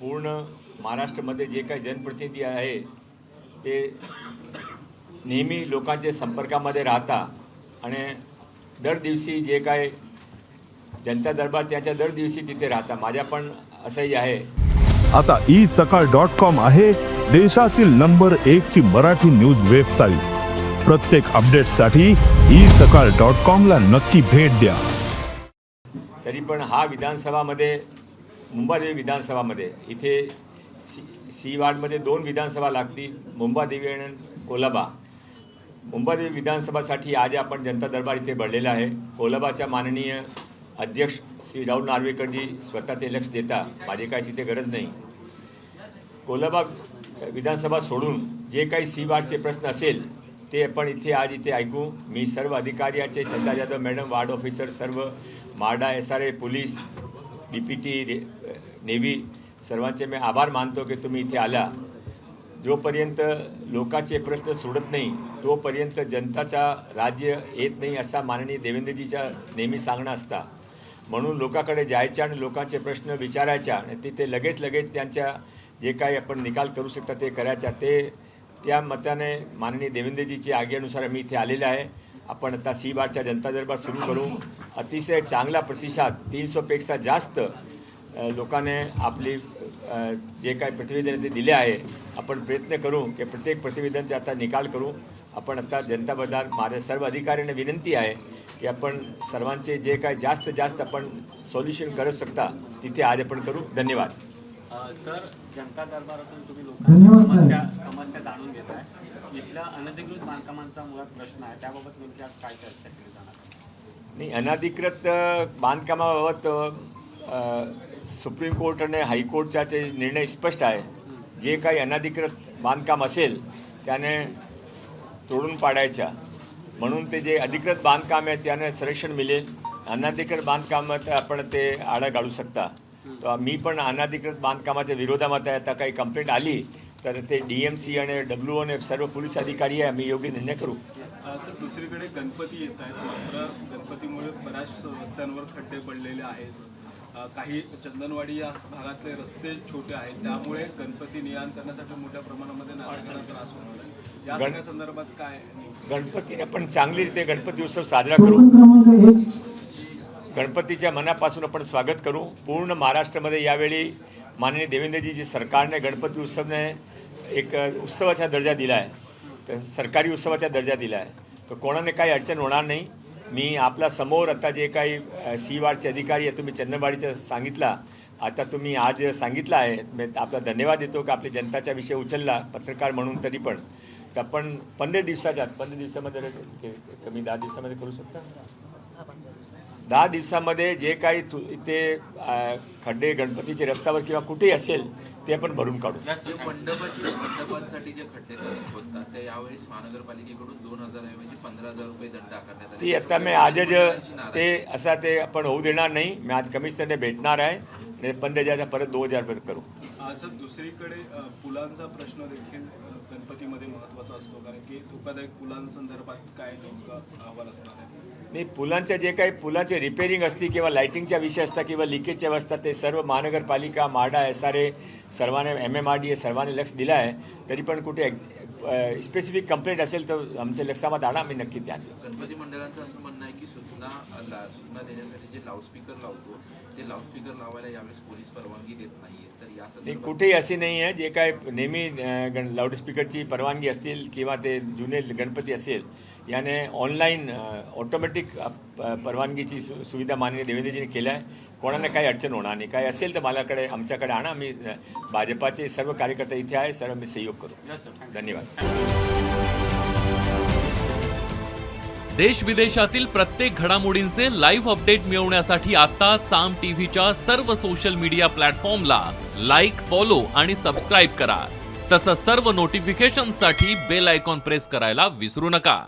पूर्ण महाराष्ट्रामध्ये जे काही जनप्रतिनिधी आहे ते नेहमी लोकांच्या संपर्कामध्ये राहता आणि दर दिवशी जे काय जनता दरबार त्याच्या दर दिवशी तिथे राहता. माझ्या पण असंही आहे. आता ई सकाळ डॉट कॉम आहे देशातील नंबर एक ची मराठी न्यूज वेबसाईट प्रत्येक अपडेटसाठी ई सकाळ डॉट कॉम ला नक्की भेट द्या. तरी पण हा विधानसभामध्ये मुंबादेवी विधानसभामध्ये. इथे सी सी वार्डमध्ये दोन विधानसभा लागतील मुंबादेवी आणि कोलाबा. मुंबादेवी विधानसभासाठी आज आपण जनता दरबार इथे भरलेला आहे. कोलाबाच्या माननीय अध्यक्ष श्री राहुल नार्वेकरजी स्वतः ते लक्ष देता माझी काय तिथे गरज नाही. कोलाबा विधानसभा सोडून जे काही सी वार्डचे प्रश्न असेल ते आपण इथे आज इथे ऐकू. मी सर्व अधिकाऱ्याचे Chanda Jadhav madam ward officer सर्व Marda S R A police D P T navy सर्वांचे मी आभार मानतो की तुम्ही इथे आला जोपर्यंत लोकांचे प्रश्न सोडत नाही तोपर्यंत जनताचा राज्य येत नाही असा माननीय देवेंद्रजीच्या नेहमी सांगणं असता. म्हणून लोकांकडे जायच्या आणि लोकांचे प्रश्न विचारायच्या आणि तिथे लगेच लगेच त्यांच्या जे काही आपण निकाल करू शकता ते करायच्या ते त्या मताने माननीय देवेंद्रजीच्या आज्ञेनुसार मी इथे आलेले आहे. आपण आता सी बारच्या जनता दरबार सुरू करू. अतिशय चांगला प्रतिसाद तीनसोपेक्षा जास्त लोकांनी आपली जे काही प्रतिवेदन ते दिले आहे आपण प्रयत्न करू की प्रत्येक प्रतिवेदनचा आता निकाल करू. आपण आता जनता बजार माझ्या सर्व अधिकाऱ्यांना विनंती आहे की आपण सर्वांचे जे काही जास्त जास्त आपण सोल्युशन करू शकता तिथे आज आपण करू. धन्यवाद. सर जनता दरबारातून तुम्ही लोकांच्या. समस्या समस्या जाणून घेत आहे इथल्या अनधिकृत बांधकामांचा मुळात प्रश्न आहे. त्याबाबत नेमकी आज काय चर्चा केली जाणार नाही अनधिकृत बांधकामाबाबत सुप्रीम कोर्ट आणि हायकोर्टचा जे निर्णय स्पष्ट आहे. जे काही अनधिकृत बांधकाम असेल त्याने तोडून पाडायच्या. म्हणून ते जे अधिकृत बांधकाम आहे त्याने संरक्षण मिळेल. अनधिकृत बांधकामात आपण ते आळा घालू शकता. तर मी पण अनधिकृत बांधकामाच्या विरोधामध्ये आता काही कंप्लेंट आली तर ते डी एम सी आणि डब्ल्यू आणि सर्व पोलीस अधिकारी आहे. आम्ही योग्य निर्णय करू. सर दुसरीकडे गणपती येत आहेत. मात्र गणपतीमुळे बऱ्याच रस्त्यांवर खड्डे पडलेले आहेत. काही चंदनवाडी या भागातले रस्ते छोटे आहेत. त्यामुळे गणपती नियान करण्यासाठी मोठ्या प्रमाणामध्ये नागरिकांना त्रास होतो या सगळ्या संदर्भात काय? गणपतीने आपण चांगली रीते गणपती उत्सव साजरा करू. गणपतीच्या मनापासून आपण स्वागत करू. पूर्ण महाराष्ट्रामध्ये यावेळी माननीय देवेंद्रजीची सरकारने गणपती उत्सवने एक उत्सवाचा दर्जा दिला आहे तर सरकारी उत्सवाचा दर्जा दिला आहे तर कोणाने काही अडचण होणार नाही. मी आपला समोर आता जे काही सी वार्डचे अधिकारी आहे तुम्ही चंदनवाडीचं सांगितला. आता तुम्ही आज सांगितलं आहे मी आपला धन्यवाद देतो की आपली जनताचा विषय उचलला पत्रकार म्हणून तरी पण. तर आपण पंधरा दिवसाच्या पंधरा दिवसामध्ये कमी दहा दिवसामध्ये करू शकता? दहा दिवसामध्ये जे काही तु इथे अ, खड्डे गणपतीचे रस्त्यावर किंवा कुठेही असेल ते आपण भरून काढू. मंडपाचे मंडपांसाठी जे खड्डे होतात ते यावेळेस महानगरपालिकेकडून दोन हजार ऐवजी पंधरा हजार रुपये दंड आकारण्यात आले. ती आता मी आजच ते असा ते आपण होऊ देणार नाही. मी आज कमिशनरने भेटणार आहे. आणि पंधरा हजारचा परत दोन हजार परत करू. सर दुसरीकडे पुलांचा प्रश्न देखील गणपतीमध्ये महत्त्वाचा असतो. कारण की धोकादायक पुलांसंदर्भात काय नेमकं अहवाल असणार आहे? नाही पुलांच्या जे काही पुलाचे रिपेरिंग असते किंवा लाईटिंगच्या विषय असतात किंवा लिकेजच्या असतात ते सर्व महानगरपालिका माडा एस आर ए सर्वांनी M M R D A सर्वांनी लक्ष दिलं आहे. तरी पण कुठे एक्झ स्पेसिफिक कंप्लेंट असेल तर आमच्या लक्षामध्ये आणा आम्ही नक्की ध्यान देऊ. गणपती मंडळाचं असं म्हणणं आहे की सूचना सूचना देण्यासाठी जे लाऊडस्पीकर लावतो ते लाऊडस्पीकर लावायला यावेळेस पोलीस परवानगी देत तर नाही कुठेही असे नाही आहे. जे काय नेहमी लाऊडस्पीकरची परवानगी असतील किंवा ते जुने गणपती असेल याने ऑनलाईन ऑटोमॅटिक परवानगीची सु सुविधा माननीय देवेंद्रजीने केल्या आहे. कोणाला काही अडचण होणार नाही. काय असेल तर माझ्याकडे आमच्याकडे आणा. मी भाजपाचे सर्व कार्यकर्ते इथे आहे. सर्व मी सहयोग करू धन्यवाद. देश विदेशातील प्रत्येक घडामोडींचे लाईव्ह अपडेट मिळवण्यासाठी आता साम टीव्हीच्या सर्व सोशल मीडिया प्लॅटफॉर्मला लाईक फॉलो आणि सबस्क्राईब करा. तसंच सर्व नोटिफिकेशनसाठी बेल आयकॉन प्रेस करायला विसरू नका.